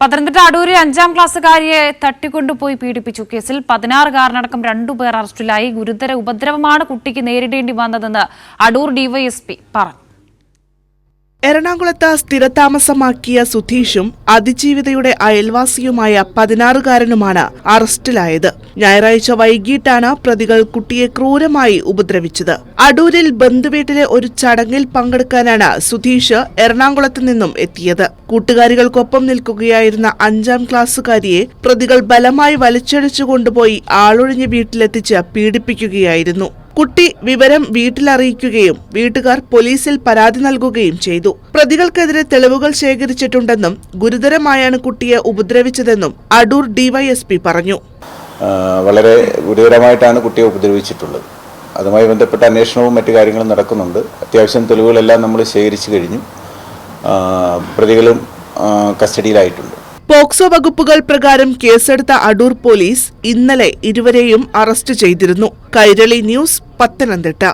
പത്തനംതിട്ട അടൂരിൽ അഞ്ചാം ക്ലാസ്സുകാരിയെ തട്ടിക്കൊണ്ടുപോയി പീഡിപ്പിച്ചു. കേസിൽ പതിനാറുകാരനടക്കം രണ്ടുപേർ അറസ്റ്റിലായി. ഗുരുതര ഉപദ്രവമാണ് കുട്ടിക്ക് നേരിടേണ്ടി വന്നതെന്ന് അടൂർ ഡിവൈഎസ്പി പറഞ്ഞു. എറണാകുളത്ത് സ്ഥിരതാമസമാക്കിയ സുധീഷും അതിജീവിതയുടെ അയൽവാസിയുമായ പതിനാറുകാരനുമാണ് അറസ്റ്റിലായത്. ഞായറാഴ്ച വൈകിട്ടാണ് പ്രതികൾ കുട്ടിയെ ക്രൂരമായി ഉപദ്രവിച്ചത്. അടൂരിൽ ബന്ധുവീട്ടിലെ ഒരു ചടങ്ങിൽ പങ്കെടുക്കാനാണ് സുധീഷ് എറണാകുളത്ത് നിന്നും എത്തിയത്. കൂട്ടുകാരികൾക്കൊപ്പം നിൽക്കുകയായിരുന്ന അഞ്ചാം ക്ലാസ്സുകാരിയെ പ്രതികൾ ബലമായി വലിച്ചടിച്ചു കൊണ്ടുപോയി ആളൊഴിഞ്ഞ വീട്ടിലെത്തിച്ച് പീഡിപ്പിക്കുകയായിരുന്നു. കുട്ടി വിവരം വീട്ടിലറിയിക്കുകയും വീട്ടുകാർ പോലീസിൽ പരാതി നൽകുകയും ചെയ്തു. പ്രതികൾക്കെതിരെ തെളിവുകൾ ശേഖരിച്ചിട്ടുണ്ടെന്നും ഗുരുതരമായാണ് കുട്ടിയെ ഉപദ്രവിച്ചതെന്നും അടൂർ ഡിവൈഎസ്പി പറഞ്ഞു. വളരെ ഗുരുതരമായിട്ടാണ് കുട്ടിയെ ഉപദ്രവിച്ചിട്ടുള്ളത്. അതുമായി ബന്ധപ്പെട്ട അന്വേഷണവും മറ്റു കാര്യങ്ങളും നടക്കുന്നുണ്ട്. അത്യാവശ്യം തെളിവുകളെല്ലാം നമ്മൾ ശേഖരിച്ചു കഴിഞ്ഞു. പ്രതികളും കസ്റ്റഡിയിലായിട്ടുണ്ട്. പോക്സോ വകുപ്പുകൾ പ്രകാരം കേസെടുത്ത അടൂർ പോലീസ് ഇന്നലെ ഇരുവരെയും അറസ്റ്റ് ചെയ്തിരുന്നു. കൈരളി ന്യൂസ് പത്തനംതിട്ട.